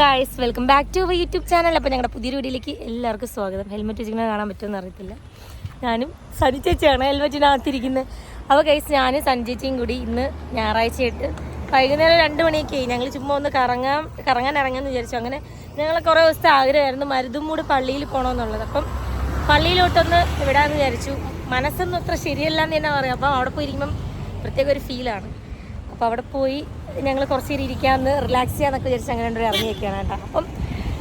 Guys welcome back to YouTube channel അപ്പോൾ ഞങ്ങളുടെ പുതിയൊരു വീഡിയോയിലേക്ക് എല്ലാവർക്കും സ്വാഗതം. ഹെൽമെറ്റ് വെച്ചിങ്ങനെ കാണാൻ പറ്റുമെന്ന് അറിയത്തില്ല. ഞാനും സനി ചേച്ചിയാണ് ഹെൽമെറ്റിനകത്തിരിക്കുന്നത് അപ്പോൾ ഗൈസ് ഞാനും സനി ചേച്ചിയും കൂടി ഇന്ന് ഞായറാഴ്ചയായിട്ട് വൈകുന്നേരം രണ്ട് മണിയൊക്കെ ആയി. ഞങ്ങൾ ചുമ്മാ ഒന്ന് കറങ്ങാൻ കറങ്ങാൻ ഇറങ്ങാമെന്ന് വിചാരിച്ചു. അങ്ങനെ ഞങ്ങൾ കുറേ ദിവസത്തെ ആഗ്രഹമായിരുന്നു മരുതുമൂട് പള്ളിയിൽ പോകണമെന്നുള്ളത് അപ്പം പള്ളിയിലോട്ടൊന്ന് വിടാമെന്ന് വിചാരിച്ചു. മനസ്സൊന്നും അത്ര ശരിയല്ല എന്ന് തന്നെ പറയാം. അപ്പം അവിടെ പോയിരിക്കുമ്പം പ്രത്യേക ഒരു ഫീലാണ് അപ്പോൾ അവിടെ പോയി ഞങ്ങൾ കുറച്ച് നേരം ഇരിക്കാമെന്ന് റിലാക്സ് ചെയ്യാന്നൊക്കെ വിചാരിച്ച് അങ്ങനെ ഒരു ഇറങ്ങിയൊക്കെയാണ് കേട്ടോ. അപ്പം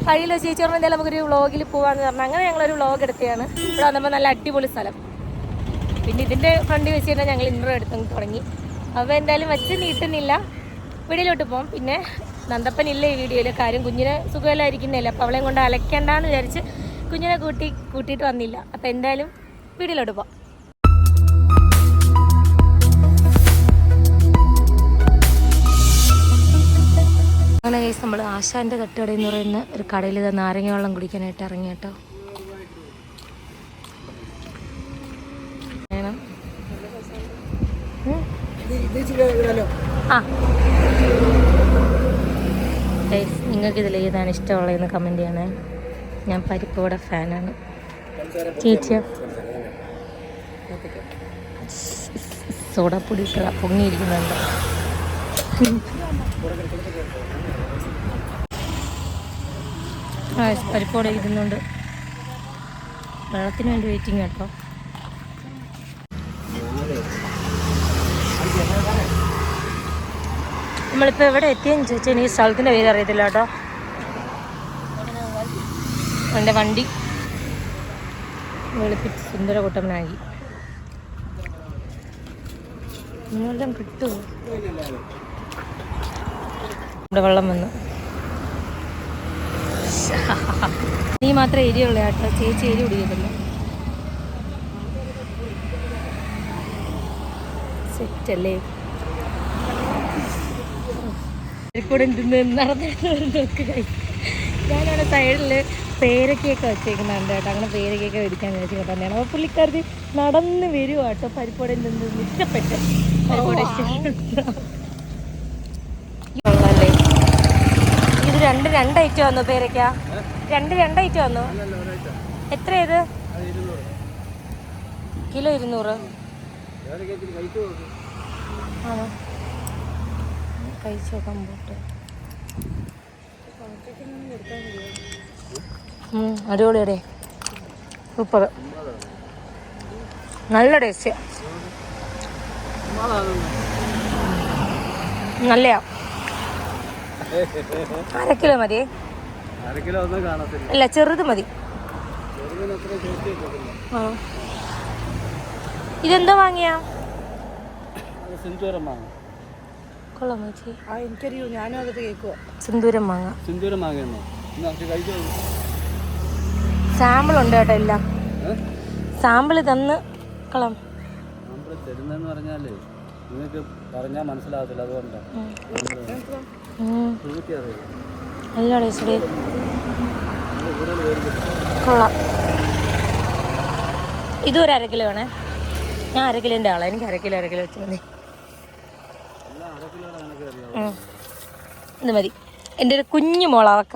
കഴിയില്ല ചേച്ചി പറഞ്ഞാൽ എന്തായാലും നമുക്കൊരു വ്ളോഗിൽ പോകാമെന്ന് പറഞ്ഞാൽ അങ്ങനെ ഞങ്ങളൊരു വ്ളോഗ് എടുത്തതാണ്. ഇവിടെ വന്നപ്പോൾ നല്ല അടിപൊളി സ്ഥലം. പിന്നെ ഇതിന്റെ ഫ്രണ്ട് വെച്ച് തന്നെ ഞങ്ങൾ ഇൻട്രോ എടുത്തു തുടങ്ങി. അപ്പോൾ എന്തായാലും വെച്ച് നീട്ടുന്നില്ല. വീടിലോട്ട് പോകും പിന്നെ നന്ദപ്പൻ ഇല്ല ഈ വീഡിയോയിൽ കാര്യം കുഞ്ഞിനെ സുഖമില്ലായിരിക്കുന്നില്ല അപ്പോൾ അവളെയും കൊണ്ട് അലക്കേണ്ടെന്ന് വിചാരിച്ച് കുഞ്ഞിനെ കൂട്ടി കൂട്ടിയിട്ട് വന്നില്ല. അപ്പോൾ എന്തായാലും വീടിലോട്ട് പോകാം ആശാന്റെ തട്ടുകട എന്ന് പറയുന്ന ഒരു കടയിൽ ഇത് നാരങ്ങ വെള്ളം കുടിക്കാനായിട്ട് ഇറങ്ങി കേട്ടോ. ആ. നിങ്ങൾക്ക് ഇതിൽ ഏതാണ് ഇഷ്ടമുള്ളതെന്ന് കമന്റ് ചെയ്യണേ. ഞാൻ പരിപ്പോടെ ഫാനാണ് ചേച്ചിയോ? സോഡാപ്പൊടി ഇട്ടതാ പൊങ്ങിയിരിക്കുന്നുണ്ട്. പരിപ്പോടെ ഇരുന്നുണ്ട് വെള്ളത്തിന് വേണ്ടി വെയിറ്റിംഗ് കേട്ടോ. നമ്മളിപ്പോൾ എവിടെ എത്തിയെന്ന് ചോദിച്ചാൽ എനിക്ക് സ്ഥലത്തിന്റെ പേര് അറിയത്തില്ല കേട്ടോ. എന്റെ വണ്ടി. വെളുപ്പിച്ച് സുന്ദര കൂട്ടമനായി കിട്ടുമോ? ഇവിടെ വെള്ളം വന്നു. നീ മാത്രമേ എരിയുള്ള കേട്ടോ. ചേച്ചി എരി കുടിക്കത്തില്ല. സെറ്റല്ലേ? കൂടെ ഞാനവിടെ സൈഡിൽ പേരക്കയൊക്കെ വെച്ചേക്കുന്നുണ്ട് കേട്ടോ. അങ്ങനെ പേരക്കയൊക്കെ മേടിക്കാൻ വിചാരിച്ചു കേട്ടോ. തന്നെയാണ്. അപ്പോൾ പുള്ളിക്കാർക്ക് നടന്ന് വരുവാട്ടോ പരിപ്പോടെ നിന്ന് ഇഷ്ടപ്പെട്ട് പരിപ്പോടെ ഇഷ്ടപ്പെട്ടു കൊള്ളാല്ലേ ഇത് രണ്ട് രണ്ട് ഐറ്റം വന്നു പേരക്ക രണ്ട് രണ്ട് ഐറ്റം വന്നു. എത്ര ഇത്? കിലോ ഇരുന്നൂറ്. ആണോ? കഴിച്ചു നോക്കാൻ പോട്ട്. അടിപൊളിയടേ സൂപ്പർ. നല്ല ടേസ്റ്റ്. നല്ലയാ. അര കിലോ മതി. അല്ല ചെറുത് മതി. ഇതെന്താ വാങ്ങിയാ? സിന്ദൂരം മാങ്ങ. കൊള്ളാം ചേച്ചി. ആ എനിക്കറിയൂ ഞാനും അകത്ത് കേൾക്കുക സിന്ദൂരം മാങ്ങ. സാമ്പിൾ ഉണ്ട് കേട്ടോ എല്ലാം. സാമ്പിൾ തന്ന് കളം തരുന്നെന്ന് പറഞ്ഞാലേ നിങ്ങൾക്ക് പറഞ്ഞാൽ മനസ്സിലാകത്തില്ല അതുകൊണ്ടാണ് നല്ല ടേസ്റ്റ് കൊള്ളാം. ഇതും ഒരു അരക്കിലോ കിലോ വേണേ ഞാൻ അര കിലോന്റെ ആളാണ് എനിക്ക് അരക്കിലോ കിലോ അര കിലോ വെച്ച് മതി. ഇത് മതി. എന്റെ ഒരു കുഞ്ഞു മുളവക്ക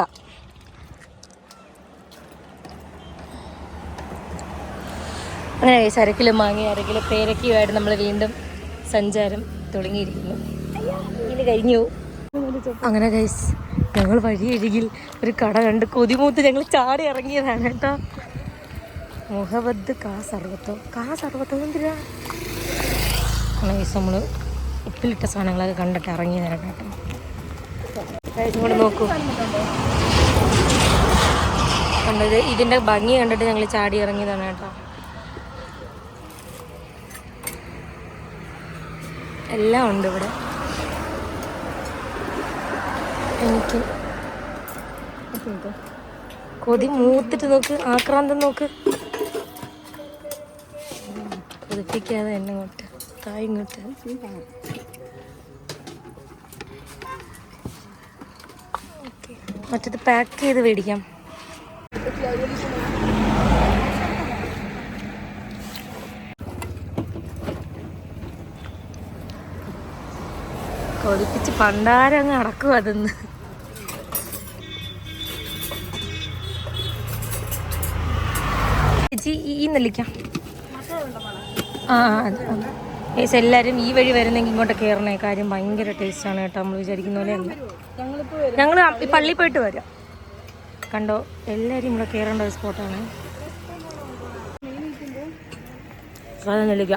അങ്ങനെ കഴിച്ച് അര കിലോ മാങ്ങി അര കിലോ പേരക്കയുമായിട്ട് നമ്മൾ വീണ്ടും സഞ്ചാരം തുടങ്ങിയിരിക്കുന്നു. ഇനി കഴിഞ്ഞു അങ്ങനെ ഗൈസ് ഞങ്ങൾ വഴിയരികിൽ ഒരു കട കണ്ട് കൊതിമൂത്ത് ഞങ്ങൾ ചാടി ഇറങ്ങിയതാണ് കേട്ടോ. മുഹബദ് കാ സർവത്തോ കാ സർവത്തോ എന്തിനാ? ഗൈസ് നമ്മൾ ഉപ്പിലിട്ട സാധനങ്ങളൊക്കെ കണ്ടിട്ട് ഇറങ്ങിയതാണ് കേട്ടോ. ഇങ്ങോട്ട് നോക്കൂ. കണ്ടത് ഇതിന്റെ ഭംഗി കണ്ടിട്ട് ഞങ്ങൾ ചാടി ഇറങ്ങിയതാണ് കേട്ടോ. എല്ലാം ഉണ്ട് ഇവിടെ. എനിക്ക്. കൊതി മൂത്തിട്ട് നോക്ക് ആക്രാന്തം നോക്ക്. കൊതിപ്പിക്കാതെ എന്നെ ഇങ്ങോട്ട് തായ് ഇങ്ങോട്ട്. മറ്റത് പാക്ക് ചെയ്ത് മേടിക്കാം. കൊതിപ്പിച്ച് പണ്ടാരങ്ങ് അടക്കും അതെന്ന്. ചേച്ചി ഈ- നെല്ലിക്ക. ആ ചേച്ചി എല്ലാവരും ഈ വഴി വരുന്നെങ്കിൽ ഇങ്ങോട്ട് കയറണേ കാര്യം ഭയങ്കര ടേസ്റ്റാണ് കേട്ടോ നമ്മൾ വിചാരിക്കുന്ന പോലെ അല്ല. ഞങ്ങൾ ഈ പള്ളിയിൽ പോയിട്ട് വരാം. കണ്ടോ? എല്ലാവരും ഇവിടെ കയറേണ്ട ഒരു സ്പോട്ടാണ്. നെല്ലിക്ക.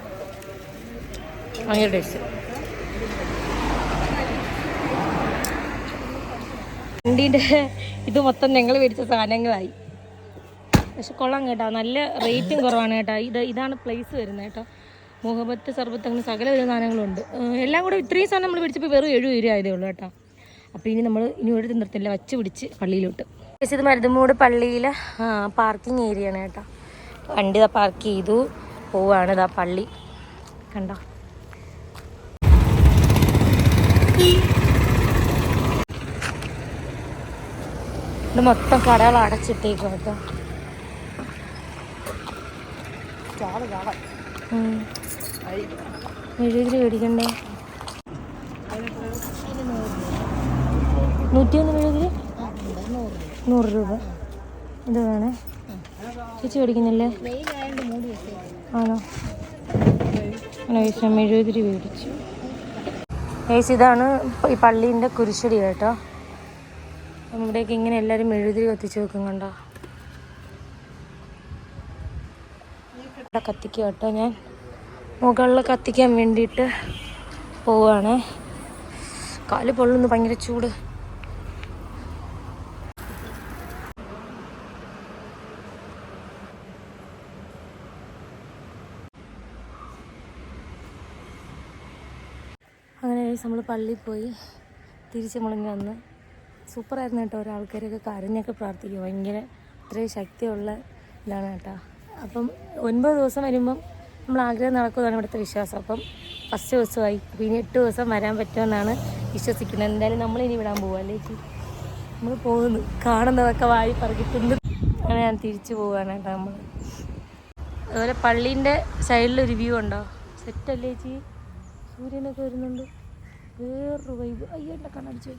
ഭയങ്കര ടേസ്റ്റ് വണ്ടീന്റെ ഇത് മൊത്തം ഞങ്ങൾ മേടിച്ച സാധനങ്ങളായി. പക്ഷെ കൊള്ളാം കേട്ടോ. നല്ല റേറ്റും കുറവാണ് കേട്ടോ. ഇത് ഇതാണ് പ്ലേസ് വരുന്നത് കേട്ടോ. മുഹബത്ത് സർബത്ത് അങ്ങനെ സകല വിധ എല്ലാം കൂടെ ഇത്രയും സാധനം നമ്മൾ പിടിച്ചപ്പോൾ വെറും എഴുപത് രൂപ ആയതേ ഉള്ളൂ കേട്ടോ. അപ്പോൾ ഇനി നമ്മൾ ഇനി ഒരു നിർത്തില്ല വച്ച് പിടിച്ച് പള്ളിയിലോട്ട്. ഇത് മരുതമൂട് പള്ളിയിലെ പാർക്കിംഗ് ഏരിയ ആണ് കേട്ടോ. വണ്ടി ഇതാ പാർക്ക് ചെയ്തു പോവാണ് ഇതാ പള്ളി. കണ്ടോ? ഇത് മൊത്തം കടകൾ അടച്ചിട്ടേക്കും കേട്ടോ. ഉം. മെഴുകുതിരി മേടിക്കണ്ടേ നൂറ്റിയൊന്ന് എഴുപതിരി നൂറ് രൂപ. ഇത് വേണേ. ചേച്ചി മേടിക്കുന്നില്ലേ ആണോ? അങ്ങനെ എഴുപതിരി മേടിച്ചു ഏച്ചി ഇതാണ് ഈ പള്ളീന്റെ കുരിശടി കേട്ടോ. നമ്മുടെയൊക്കെ ഇങ്ങനെ എല്ലാവരും എഴുതിരി കത്തിച്ച് വെക്കും കണ്ടോ? കത്തിക്കുക കേട്ടോ ഞാൻ. മുകളിൽ കത്തിക്കാൻ വേണ്ടിയിട്ട് പോവാണ്. കാൽ പൊള്ളുന്നു ഭയങ്കര ചൂട്. അങ്ങനെ നമ്മൾ പള്ളിയിൽ പോയി. തിരിച്ച് മുളങ്ങി വന്ന്. സൂപ്പറായിരുന്നു കേട്ടോ ഓരോ ആൾക്കാരൊക്കെ കരഞ്ഞൊക്കെ പ്രാർത്ഥിക്കും ഭയങ്കര അത്രയും ശക്തിയുള്ള ഇതാണ് കേട്ടോ. അപ്പം ഒൻപത് ദിവസം വരുമ്പം നമ്മൾ ആഗ്രഹം നടക്കുമെന്നാണ് ഇവിടുത്തെ വിശ്വാസം. അപ്പം ഫസ്റ്റ് ദിവസമായി. അപ്പം ഇനി എട്ട് ദിവസം വരാൻ പറ്റുമെന്നാണ് വിശ്വസിക്കുന്നത്. എന്തായാലും നമ്മളിനി വിടാൻ പോകുക അല്ലേ ചേച്ചി? നമ്മൾ പോകുന്നു. കാണുന്നതൊക്കെ വായി പറക്കിട്ടുണ്ട് അങ്ങനെ ഞാൻ തിരിച്ചു പോവുകയാണ് കേട്ടോ നമ്മൾ. അതുപോലെ പള്ളീന്റെ സൈഡിൽ ഒരു വ്യൂ ഉണ്ടോ? സെറ്റല്ലേ ചേച്ചി? സൂര്യനൊക്കെ വരുന്നുണ്ട്. വേറൊരു വൈബ് അയ്യോ എന്റെ കണ്ണടിച്ചു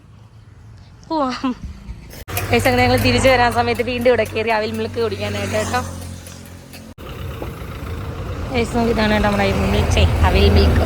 പോവാം. അങ്ങനെ ഞങ്ങൾ തിരിച്ചു വരാൻ സമയത്ത് വീണ്ടും ഇവിടെ കയറി അവിൽ മിൽക്ക് കുടിക്കാനായിട്ട് കേട്ടോ. പൈസ ഇതാണ് കേട്ടോ നമ്മുടെ അവിൽ മിൽക്ക് അവിൽ മിൽക്ക്